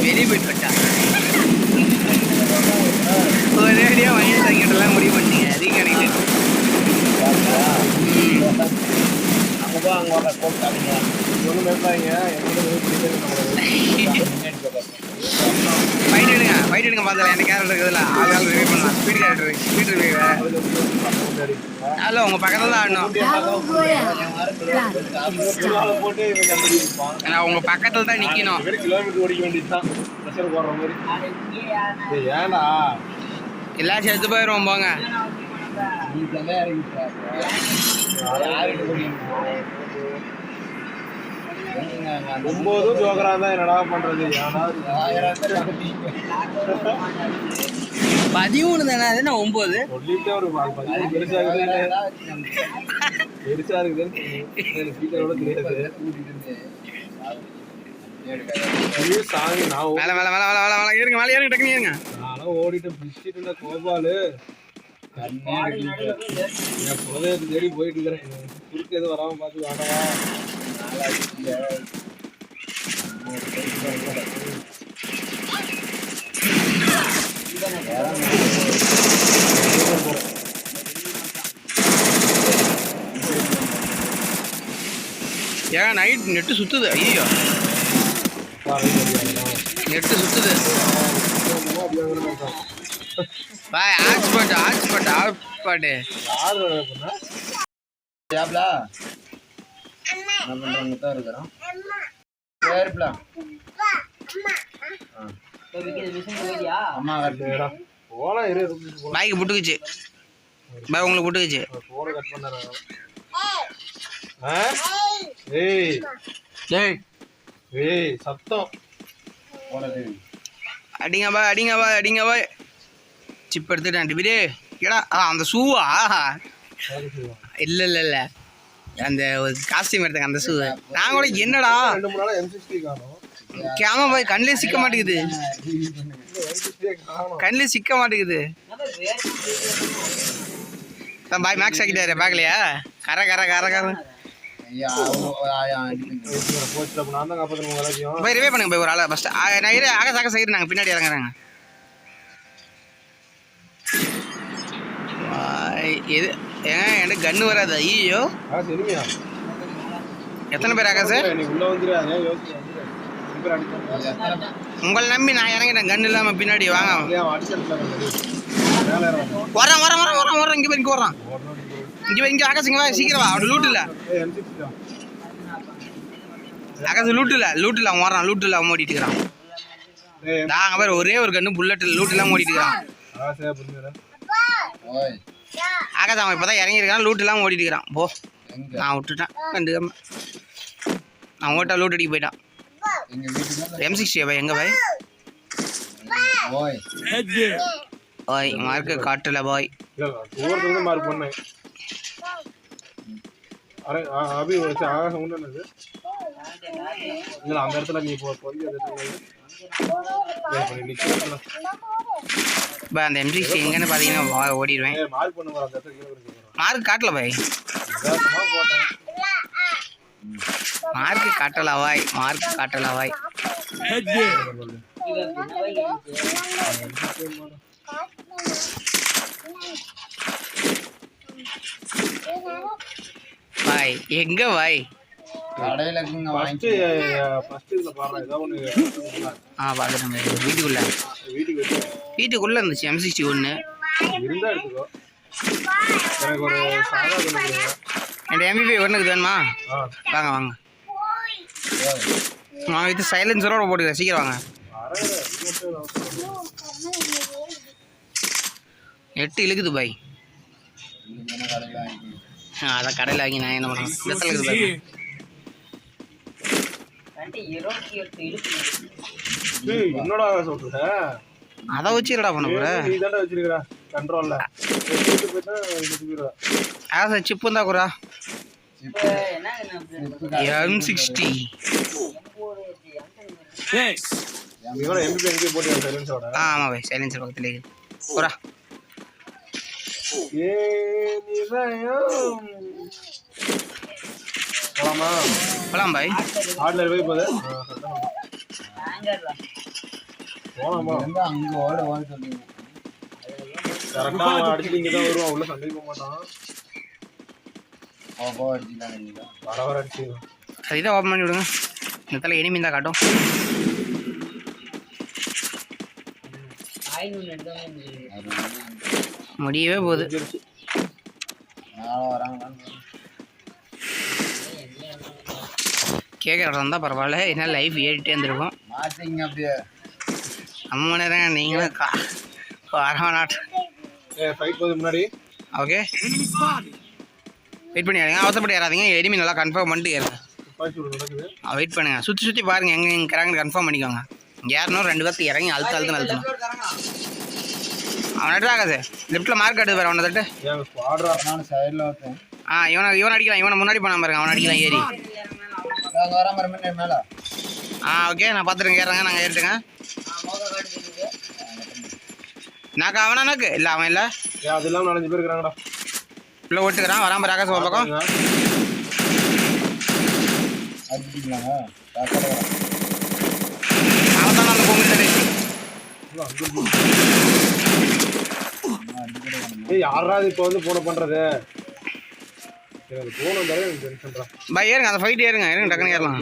வெளியே போயிட்டு வட்டா ஒரேடியாக வாங்கி ஆக்கிட்டெல்லாம் முடிவு பண்ணிட்டீங்க. ரீகனெக்ட் அங்கே போ அங்க வாங்க போட்டாதீங்க ஒண்ணும் பேசாதீங்க ஃபைட் எடுங்க ஃபைட் எடுங்க பார்த்தல எனக்கு கேரக்டர் இருக்குதுல்ல ஆள் ரிவ்யூ பண்ணலாம் ஸ்பீட் கேரக்டர் ஸ்பீட் ரிவ்யூ அதில் உங்க பக்கத்துல தான் ஆடணும் போட்டு இவன் நான் உங்கள் பக்கத்தில் தான் நிக்கணும் கிலோமீட்டர் ஓடிக்க வேண்டியதுதான் ப்ரெஷர் போடுற மாதிரி ஏய், எல்லாம் செத்து போயிடுவோம் போங்க ஒன்பதும் ஜோக்கரா தான் என்னடா பண்றது? பதிமூணு தானே அது என்ன ஒம்பது? சொல்லிட்டே ஒரு பதிமூணு பெருசா இருக்குது பெருசா இருக்குதுன்னு தெரியாது. மேலே மேலே மேலே மேலே மேலே ஏறுங்க மேலே ஏறுங்க டக்குனு ஏறுங்க நானும் ஓடிட்டு பிடிச்சிட்டு இருந்த கோபாலு. என் குலதெய்வத்தை தேடி போயிட்டு இருக்கிறேன். குறுக்கு எதுவும் வராம பார்த்து வேணவா ஏன் நைட் நெட்டு சுத்துது? ஐயோ நெட்டு சுத்துது. பாய் ஹாட்ஸ்பாட் ஹாட்ஸ்பாட் பாட்டு யாரு பண்ணா யாப்லா என்ன தான் இருக்கிறோம். சரிப்லா அம்மா. கட்டு போலாம் இரு பாய்க்கு புட்டுக்குச்சு. பாய் உங்களுக்கு புட்டுக்குச்சு. கட்? ஏய். ஏய். சத்தம். அடிங்க பாய் அடிங்க பாய் அடிங்க பாய். சிப் எடுத்துட்டேன் டிபிடே ஏடா அந்த ஷூவா. இல்லை இல்லை இல்லை. அந்த காஸ்டியூம் எடுத்தாங்க அந்த ஷூ நான் கூட என்னடா? ரெண்டு மூணு நாளா M60 காணோம். கேம பாய் கண்ணிலே சிக்க மாட்டேங்குது. M60 காணோம் கண்ணிலே சிக்க மாட்டேங்குது. பாய் மேக்ஸ் ஆக்கிட்டாரு பார்க்கலையா கர கர கர கர. போய் ரிவே பண்ணுங்க போய் ஒரு ஆளை ஃபஸ்ட்டு நான் இரு ஆக சாக சைடு நாங்கள் பின்னாடி இறங்குறாங்க. எது? ஏன் எனக்கு கன்று வராது. ஐயோ எத்தனை பேர் பேர் அடிச்சாங்க? உங்களை நம்பி நான் இறங்கிட்டேன் கன்று இல்லாமல் பின்னாடி வாங்க. வரான் வரான் வரான் வரான் வரான் இங்கே போய் இங்கே வரான் இங்கே போய் இங்கே ஆகாசு இங்கே வா சீக்கிரம் வா. அவன் லூட் இல்லை. ஏய் M60 தான் ஆகாசு லூட் இல்லை. லூட் இல்லை அவன் வரான் லூட் இல்லை அவன் ஓடிட்டு இருக்கிறான். நாங்கள் பேர் ஒரே ஒரு கன்று புல்லட் லூட் இல்லாமல் ஓடிட்டு இருக்கிறான். ஆ சரி புரிஞ்சுறேன் ஓய் ஆகாசு அவன் இப்போ தான் இறங்கியிருக்கான் லூட் இல்லாமல் ஓடிட்டு இருக்கிறான் போ நான் விட்டுட்டேன் கண்டுக்காம. அவன் ஓட்டா லூட் அடிக்க போயிட்டான். எம் சிக்ஸ்டி பாய் எங்கே பாய். பாய் மார்க்கு காட்டல பாய் இல்ல ஒவ்வொருத்தரும் மார்க் பண்ணேன் அரே ஆ, அபி வச்சு என்னது இல்ல அந்த இடத்துல நீ இப்போ வந்து அந்த இடத்துல நில்லு. ஏய், இப்ப நீ நிக்கிறதுல. பாய் அந்த எம் சிக்ஸ்டி எங்கன்னு பார்த்தீங்கன்னா ஓடிடுவேன் மார்க். மார்க் காட்டல பாய் யதார்த்தமா போட்டேன். மார்க்கு காட்டல பாய் மார்க் பாய் எங்க பாய் கடையில இருக்குங்க வாங்கி இதுல ஏதோ ஒண்ணு ஆ பாய் வீட்டுக்குள்ள வீட்டுக்கு வீட்டுக்குள்ள. இருந்துச்சு எம் சிக்ஸ்டி ஒன்று இருந்தா எடுத்துக்கோ. எனக்கு ஒரு சாதா கொண்டு கொடுங்க. என் எம்பிபி ஒன்றுக்கு வேணுமா? வாங்க வாங்க. வாங்க இது சைலன்சரோட போட்டுக்கிறேன். சீக்கிரம் வாங்க. எட்டு இழுக்குது பாய். ஆ அதான் கடையில் வாங்கி நான் என்ன பண்ணுறேன் ஏய், என்னடா சொல்ற? அதை வச்சு என்னடா பண்ண போகிற நீ தாண்டா வச்சிருக்கிற? கண்ட்ரோல்ல. ஆசை சிப்பு இருந்தா குரா எம் சிக்ஸ்டி ஆமாம் பாய். சைலன்சர் பக்கத்துலேயே குரா ஏ நிதயம் போலாமா? போலாம் பாய். ஆட்ல போய் சத்தம். போலாமா? அங்க ஓட ஓட சொல்லுங்க கரெக்டா அடிச்சுட்டு இங்க தான் வருவான். உள்ள சண்டைக்கு போக மாட்டான். போ போ அடிச்சுக்கலாம் நீங்க வர வர அடிச்சு. அது இதை ஓப்பன் பண்ணி விடுங்க. இந்த தலை எனிமி தான் காட்டும் முடியவே போகுது. கேட்குற இருந்தால் பரவாயில்ல. என்ன லைஃப் ஏறிட்டே இருந்திருக்கும். நம்ம நேரம் நீங்களும் கா முன்னாடி. ஓகே வெயிட் பண்ணி ஏறுங்க அவசரப்பட்டு ஏறாதீங்க எனிமி நல்லா கன்ஃபார்ம் பண்ணிட்டு ஏறுங்க வெயிட் பண்ணுங்க. சுற்றி சுற்றி பாருங்க. எங்கே எங்கே இருக்கிறாங்கன்னு கன்ஃபார்ம் பண்ணிக்கோங்க. ஏறணும் ரெண்டு பேர்த்து இறங்கி அழுத்து அழுத்து அழுத்தணும். அவன் நட்டுறாங்க லெஃப்ட்டில் மார்க் எடுத்து பாரு அவனை தட்டு. சைடில் ஆ இவனை இவன் அடிக்கலாம். இவனை முன்னாடி போனா பாருங்க அவன் அடிக்கலாம் ஏறி. ஆ ஓகே நான் பார்த்துருங்க ஏறுறேங்க நாங்கள் ஏறிட்டுங்க. நாக்கா அவனா நாக்கு? இல்லை அவன் இல்லை. அது இல்லாம நாலஞ்சு பேர் இருக்கிறாங்கடா இல்லை ஓட்டுக்கிறான் வராம ராகாஸ் ஒரு பக்கம். அவன் தான் அந்த பொங்கல் தட்டு அடிக்கடி வேணும் ஏய் யாரா இது இப்போ வந்து போன பண்றது? எனக்கு போன வந்தாலே எனக்கு டென்ஷன்டா பா ஏறுங்க அந்த ஃபைட் ஏறுங்க ஏறுங்க டக்குன்னு ஏறலாம்.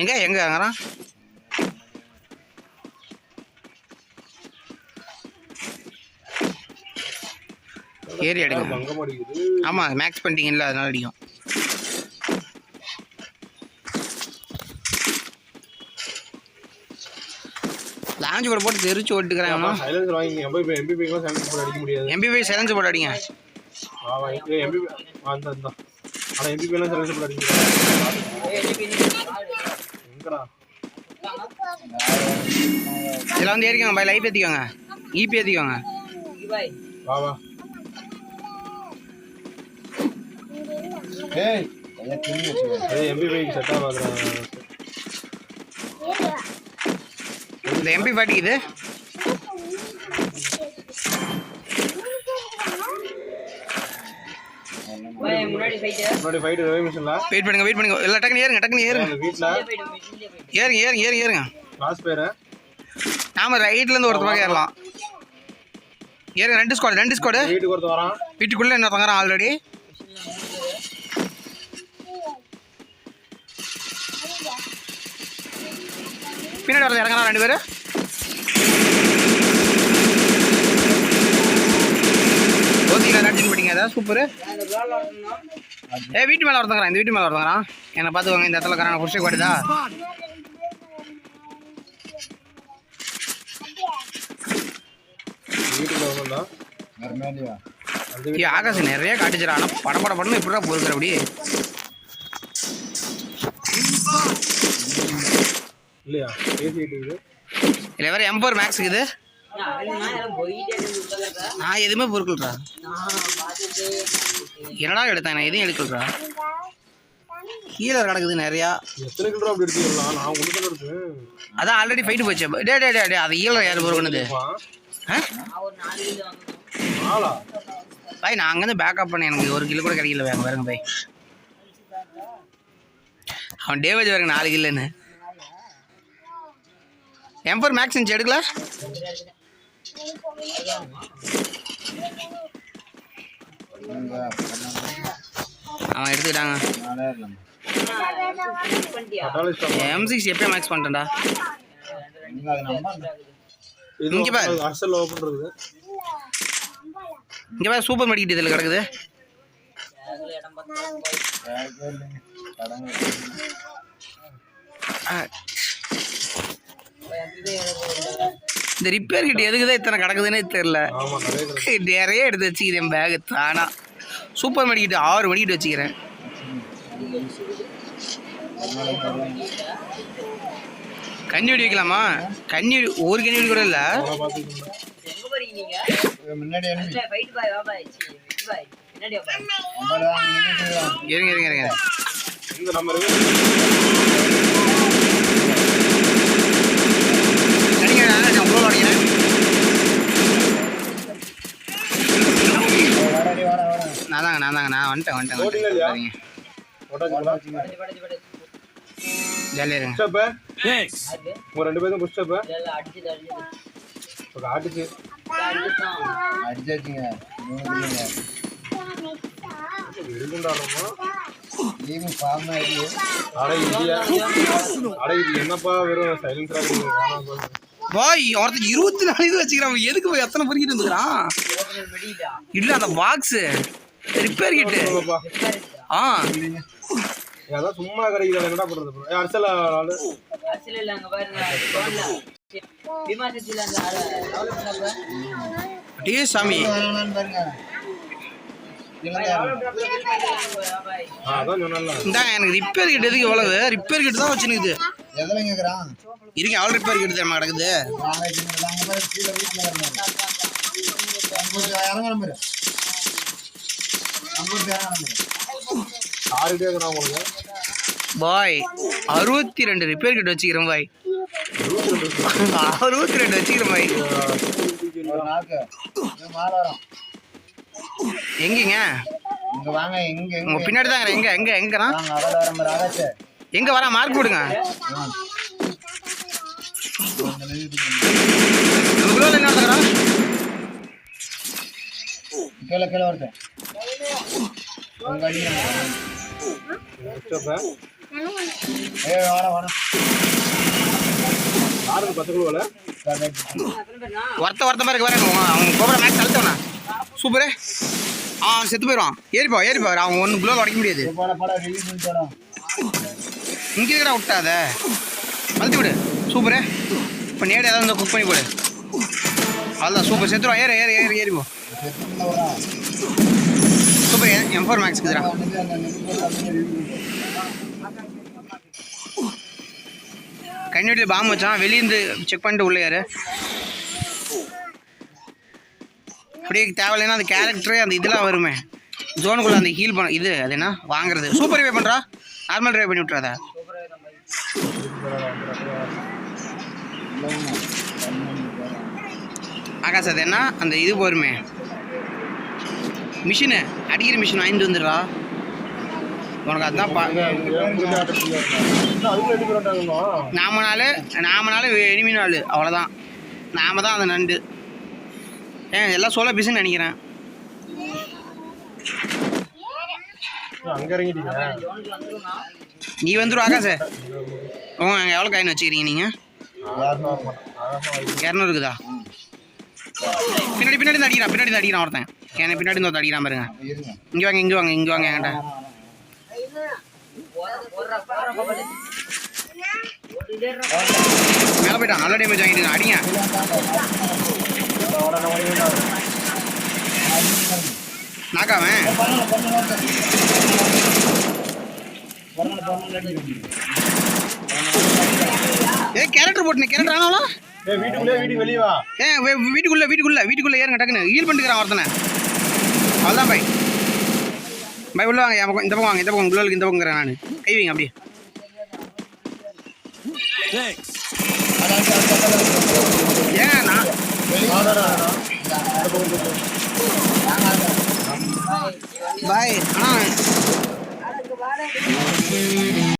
எங்கே எங்கே அங்கறான் ஏறி அடிக்குது ஆமாம் மேக்ஸ் பண்ணிட்டீங்கல்ல அதனால அடிக்கும். லாஞ்ச் கூட போட்டு தெரிச்சு ஓட்டுக்கிறாங்க சைலன்சர் வாங்கி எம்பி எம்பி எல்லாம் சைலன்ஸ் போட்டு அடிக்க முடியாது. எம்பி போய் சிலஞ்சு போட்டு அடிங்க. ஆமா எம்பி அந்த அந்த ஆனா எம்பி எல்லாம் சைலன்ஸ் போட்டு அடிக்க எங்கடா? இதில் வந்து ஏறிக்கோங்க பை லைட் ஏற்றிக்கோங்க ஈபி ஏற்றிக்கோங்க வா வா. ஏய் கையை திரும்பி வச்சுக்கோ ஏய் எம்பி பைக்கு செட் ஆகாதுடா. இந்த எம்பி ரவி மிஷன்ல வெயிட் பண்ணுங்க வெயிட் பண்ணுங்க. இல்லை டக்குனு ஏறுங்க டக்குனு ஏறுங்க. ஏறுங்க ஏறுங்க ஏறுங்க ஏறுங்க. நாம ரைட்லேருந்து ஒருத்த பக்கம் ஏறலாம். ஏறுங்க ரெண்டு ஸ்குவாட் ரெண்டு ஸ்குவாடு வீட்டுக்குள்ளே என்ன தங்குறான் ஆல்ரெடி பின்னாடி வரது இறங்குறான் ரெண்டு பேரும் ஓகேங்களா நடிச்சு போயிட்டீங்க அதான் சூப்பர் ஏ வீட்டு மேலே ஒருத்தங்கிறான் இந்த வீட்டு மேலே ஒருத்தங்கிறான் என்னை பார்த்துக்கோங்க இந்த இடத்துல இருக்கிறான் புடிச்சு ஐயோ ஆகாஷ் நிறைய காட்டுச்சுடா. ஆனால் பட பட படன்னு எப்படிடா போயிருக்கிற அப்படி. இல்லையா? பேசிட்டு இல்லை வேறு எம்பர் மேக்ஸ் இருக்குது நான் எதுவுமே பொருட்கள்றா என்னடா எடுத்தேன்? நான் எதுவும் எடுக்கலடா. கீழே கிடக்குது நிறையா. எத்தனை கிலோ அப்படி எடுத்துக்கலாம் நான் ஒன்று தான் எடுத்தேன். அதான் ஆல்ரெடி ஃபைட்டு போச்சு. டே டே டே டே அது ஈழ யார் ஆளா? பாய் நான் அங்கேருந்து பேக்கப் பண்ணேன். எனக்கு ஒரு கிலோ கூட கிடைக்கல. வேங்க பாருங்க பாய் அவன் டேமேஜ் பாருங்க நாலு கிலோன்னு எம்பர் மேக்ஸ் இருந்துச்சு எடுக்கல? அவன் எடுத்துக்கிட்டாங்க. எம் சிக்ஸ் எப்பயும் மேக்ஸ் பண்ணிட்டேன்டா? இங்க பாரு. இங்கே பாரு சூப்பர் மார்க்கெட் இதில் கிடக்குது வேலைக்கே இல்லைங்க கடங்க ஆ. இந்த ரிப்பேர் கிட்ட எதுக்குதான் இத்தனை கிடக்குதுன்னே தெரில நிறைய எடுத்து வச்சுக்கிறேன் பேகு தானா. சூப்பர் மார்க்கெட் ஆறு மணிக்கிட்டு வச்சுக்கிறேன். கண்ணி வெடி வைக்கலாமா? கண்ணி வெடி ஒரு கண்ணி வெடி கூட இல்லை. இருங்க இருங்க இருங்க இந்த நம்பர் இருக்கு அடிங்க நான் தாங்க நான் தாங்க நான் வந்துட்டேன் வந்துட்டேன் ஜாலியாக இருங்க உங்க ரெண்டு பேரும் புஷ்டப்பு காட்டுச்சு அடிச்சாச்சுங்க என்னப்பா வெறும் சைலன்ஸ் பாய் ஒருத்தர் இருபத்தி நாலு இது வச்சுக்கிறான். எதுக்கு போய் எத்தனை பொறுக்கிட்டு வந்துக்கிறான் இல்லை அந்த பாக்ஸு ரிப்பேர் கிட்டு ஆ. அதான் சும்மா கிடைக்குது என்னடா பண்றது அரசல ஆளு. டே சாமி. பாருங்க இந்தாங்க எனக்கு ரிப்பேர் கிட்ட எதுக்கு எவ்வளவு ரிப்பேர் கிட்ட தான் வச்சுனுக்குது. எதில் கேட்குறான் அவ்வளோ ரிப்பேர் கிட்ட நம்ம கிடக்குது இறங்கணும் பாரு உங்களுக்கு பாய் அறுபத்தி ரெண்டு ரிப்பேர் கிட்ட வச்சுக்கிறேன் பாய். அறுபத்தி ரெண்டு வச்சுக்கிறேன் பாய். எங்கேங்க? இங்கே வாங்க எங்கே உங்க எங்கே பின்னாடி தான் எங்க எங்க எங்கண்ணா வர? எங்க வரா மார்க் குளோவில் என்ன நடத்துக்கிறோம் கீழே கீழே வருது ஏ யாருக்கு பத்து கிலோவில் ஒருத்த ஒருத்த மாதிரி வரேன் அவன் கோபுர மேட்ச் அழுத்தவனா சூப்பரு. அவன் செத்து போயிடுவான். ஏறிப்பா ஏறிப்பா அவன் ஒன்று குளோவில் உடைக்க முடியாது. இங்கே கூட விட்டாத. அழுத்தி விடு. சூப்பரு. இப்போ நேடு ஏதாவது இருந்தால் குக் பண்ணி போடு. அதுதான் சூப்பர். செத்துருவான் ஏறு ஏறு ஏறு ஏறிப்போ போ. சூப்பர். எம் ஃபோர் மேக்ஸ் இருக்குதுடா வந்து பாம்பு வச்சான். வெளியேந்து செக் பண்ணிட்டு உள்ளே யாரு அப்படியே தேவையில்லைன்னா அந்த கேரக்டரே அந்த இதெல்லாம் வருமே. ஜோனுக்குள்ளே அந்த ஹீல் பண்ண இது அது என்ன? வாங்குறது. சூப்பர் ரிவே பண்ணுறா நார்மல் ரிவே பண்ணி விட்றாதா ஆகாஷ் அது என்ன? அந்த இது வருமே மிஷினு. அடிக்கிற மிஷின் வாங்கிட்டு வந்துடுறா. உனக்கு அதுதான் பேரும் நாம நாள் நாம நாள் எனிமி நாள் அவ்வளோதான் நாம தான் அந்த நண்டு. ஏன் எல்லாம் சொல்ல பிசுன்னு நினைக்கிறேன். அங்க இறங்கிட்டீங்க. நீ வந்துடும் ஆகாச ஓ அங்கே எவ்வளோ காயின் வச்சுக்கிறீங்க நீங்கள் இரநூறு இருக்குதா? பின்னாடி பின்னாடி தடிக்கிறான் அடிக்கிறான் பின்னாடி இருந்து அடிக்கிறான் ஒருத்தன். எனக்கு பின்னாடி இருந்து ஒருத்தன் அடிக்கிறான் பாருங்க. இங்கே வாங்க இங்கே வாங்க இங்கே வாங்க என்கிட்ட. மேலே போயிட்டான் நல்ல டேமேஜ் வாங்கிட்டு அடிங்க. நாக்காவன். ஏ கேரக்டர் போட்டுனே கேரக்டர் ஆனாலும் ஏய் வீட்டுக்குள்ளே வீட்டுக்கு வெளியே வா. ஏ வே- வீட்டுக்குள்ள வீட்டுக்குள்ள வீட்டுக்குள்ள ஏறுங்க டக்குன்னு. ஹீல் பண்ணிக்கிறான் ஒருத்தனை. அவ்வளோதான் பை பை உள்ள வாங்க பக்கம் இந்த பக்கம் வாங்க இந்த பக்கம் குள்ளலுக்கு இந்த பக்கம் நான். கை வைங்க அப்படியே. நான் பாய் Guevara.